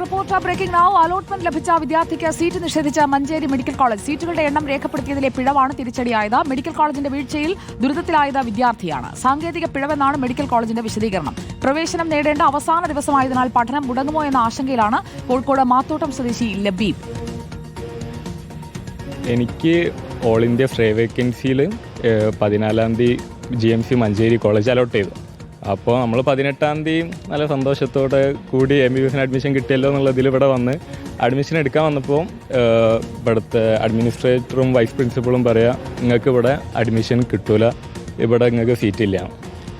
Report breaking നാവ് allotment ലഭിച്ച വിദ്യാർത്ഥിക്ക് സീറ്റ് നിഷേധിച്ച മഞ്ചേരി മെഡിക്കൽ കോളേജ് സീറ്റുകളുടെ എണ്ണം രേഖപ്പെടുത്തിയതിലെ പിഴവാണ് തിരിച്ചടിയായത്. മെഡിക്കൽ കോളേജിന്റെ വീഴ്ചയിൽ ദുരിതത്തിലായത് വിദ്യാർത്ഥിയാണ്. സാങ്കേതിക പിഴവെന്നാണ് മെഡിക്കൽ കോളേജിന്റെ വിശദീകരണം. പ്രവേശനം നേടേണ്ട അവസാന ദിവസമായതിനാൽ പഠനം മുടങ്ങുമോ എന്ന ആശങ്കയിലാണ് കോഴിക്കോട് മാത്തോട്ടം സ്വദേശി ലബീബ്. എനിക്ക് ഓൾ ഇന്ത്യ ഫ്രേ വേക്കൻസിയിൽ പതിനാലാം തീയതി G M C Manjeri college allot ചെയ്തു. അപ്പോൾ നമ്മൾ പതിനെട്ടാം തീയതി നല്ല സന്തോഷത്തോടെ കൂടി എം ബി അഡ്മിഷൻ കിട്ടിയല്ലോ എന്നുള്ളതിൽ ഇവിടെ വന്ന് അഡ്മിഷൻ എടുക്കാൻ വന്നപ്പോൾ ഇവിടുത്തെ അഡ്മിനിസ്ട്രേറ്ററും വൈസ് പ്രിൻസിപ്പളും പറയാം നിങ്ങൾക്ക് ഇവിടെ അഡ്മിഷൻ കിട്ടൂല. ഇവിടെ നിങ്ങൾക്ക് സീറ്റ് ഇല്ല.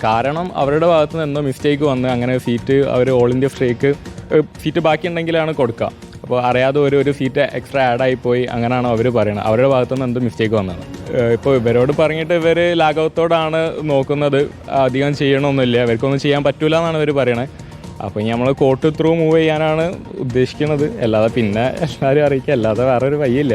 കാരണം അവരുടെ ഭാഗത്തു നിന്ന് എന്തോ മിസ്റ്റേക്ക് വന്ന് അങ്ങനെ സീറ്റ് അവർ ഓൾ ഇന്ത്യ സ്ട്രേക്ക് സീറ്റ് ബാക്കി ഉണ്ടെങ്കിലാണ് കൊടുക്കുക അപ്പോൾ അറിയാതെ ഒരു ഒരു സീറ്റ് എക്സ്ട്രാ ആഡ് ആയി പോയി അങ്ങനെയാണ് അവർ പറയുന്നത് അവരുടെ ഭാഗത്തു നിന്ന് എന്തോ മിസ്റ്റേക്ക് വന്നത് ഇപ്പോൾ ഇവരോട് പറഞ്ഞിട്ട് ഇവർ ലാഘവത്തോടാണ് നോക്കുന്നത്. അധികം ചെയ്യണമൊന്നുമില്ല ഇവർക്കൊന്നും ചെയ്യാൻ പറ്റൂല എന്നാണ് ഇവർ പറയണത് അപ്പോൾ ഇനി നമ്മൾ കോർട്ട് ത്രൂ മൂവ് ചെയ്യാനാണ് ഉദ്ദേശിക്കുന്നത്. അല്ലാതെ പിന്നെ എല്ലാവരും അറിയിക്കുക. അല്ലാതെ വേറൊരു വഴിയില്ല.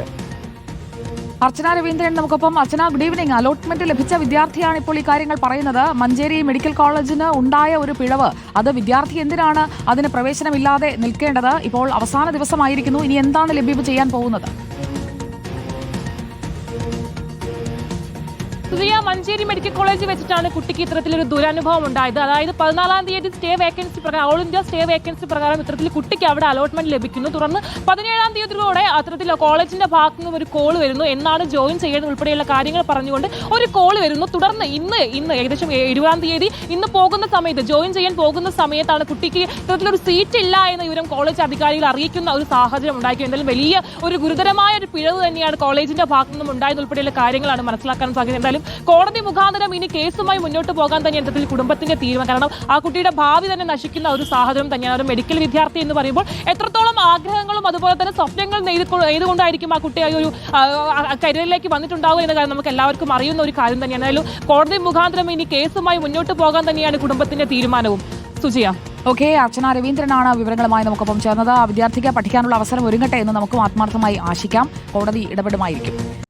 അർച്ചന രവീന്ദ്രൻ നമുക്കൊപ്പം. അർച്ചന ഗുഡ് ഈവനിങ് അലോട്ട്മെന്റ് ലഭിച്ച വിദ്യാർത്ഥിയാണ് ഇപ്പോൾ ഈ കാര്യങ്ങൾ പറയുന്നത്. മഞ്ചേരി മെഡിക്കൽ കോളേജിന് ഉണ്ടായ ഒരു പിഴവ്. അത് വിദ്യാർത്ഥി എന്തിനാണ് അതിന് പ്രവേശനമില്ലാതെ നിൽക്കേണ്ടത്? ഇപ്പോൾ അവസാന ദിവസമായിരിക്കുന്നു. ഇനി എന്താണ് ലഭ്യത ചെയ്യാൻ പോകുന്നത്? സുധിയ മഞ്ചേരി മെഡിക്കൽ കോളേജിൽ വെച്ചിട്ടാണ് കുട്ടിക്ക് ഇത്തരത്തിലൊരു ദുരനുഭവം ഉണ്ടായത്. അതായത് പതിനാലാം തീയതി സ്റ്റേ വേക്കൻസി പ്രകാരം ഓൾ ഇന്ത്യ സ്റ്റേ വേക്കൻസി പ്രകാരം ഇത്തരത്തിൽ കുട്ടിക്ക് അവിടെ അലോട്ട്മെന്റ് ലഭിക്കുന്നു. തുടർന്ന് പതിനേഴാം തീയതിയിലൂടെ അത്തരത്തിൽ കോളേജിന്റെ ഭാഗത്തു നിന്നും ഒരു കോൾ വരുന്നു. എന്നാണ് ജോയിൻ ചെയ്യുന്നത് ഉൾപ്പെടെയുള്ള കാര്യങ്ങൾ പറഞ്ഞുകൊണ്ട് ഒരു കോൾ വരുന്നു. തുടർന്ന് ഇന്ന് ഇന്ന് ഏകദേശം ഇരുപതാം തീയതി ഇന്ന് പോകുന്ന സമയത്ത് ജോയിൻ ചെയ്യാൻ പോകുന്ന സമയത്താണ് കുട്ടിക്ക് ഇത്തരത്തിലൊരു സീറ്റ് ഇല്ല എന്ന് വിവരം കോളേജ് അധികാരികൾ അറിയിക്കുന്ന ഒരു സാഹചര്യം ഉണ്ടാക്കി എന്തായാലും വലിയ ഒരു ഗുരുതരമായ ഒരു പിഴവ് തന്നെയാണ് കോളേജിന്റെ ഭാഗത്തു നിന്നും ഉണ്ടായത് ഉൾപ്പെടെയുള്ള കാര്യങ്ങളാണ് മനസ്സിലാക്കാൻ സാധിക്കുന്നത്. എന്തായാലും കോടതി മുഖാന്തരം ഇനി കേസുമായി മുന്നോട്ട് പോകാൻ തന്നെ ഇത്തരത്തിൽ കുടുംബത്തിന്റെ തീരുമാനം. കാരണം ആ കുട്ടിയുടെ ഭാവി തന്നെ നശിക്കുന്ന ഒരു സാഹചര്യം തന്നെയാണ് ഒരു മെഡിക്കൽ വിദ്യാർത്ഥി എന്ന് പറയുമ്പോൾ എത്രത്തോളം ആഗ്രഹങ്ങളും അതുപോലെ തന്നെ സ്വപ്നങ്ങൾ നെയ്തുകൊ- നെയ്തുകൊണ്ടായിരിക്കും ആ കുട്ടി ഒരു കരിയറിലേക്ക് വന്നിട്ടുണ്ടാവുക എന്ന കാര്യം നമുക്ക് എല്ലാവർക്കും അറിയുന്ന ഒരു കാര്യം തന്നെയാണ്. ഏതായാലും കോടതി മുഖാന്തരം ഇനി കേസുമായി മുന്നോട്ട് പോകാൻ തന്നെയാണ് കുടുംബത്തിന്റെ തീരുമാനവും. സുജിയ. ഓക്കെ അർച്ചന രവീന്ദ്രനാണ് വിവരങ്ങളുമായി നമുക്കൊപ്പം ചേർന്നത്. ആ വിദ്യാർത്ഥിക്ക് പഠിക്കാനുള്ള അവസരം ഒരുങ്ങട്ടെ എന്ന് നമുക്കും ആത്മാർത്ഥമായി ആശിക്കാം. കോടതി ഇടപെടുമായിരിക്കും.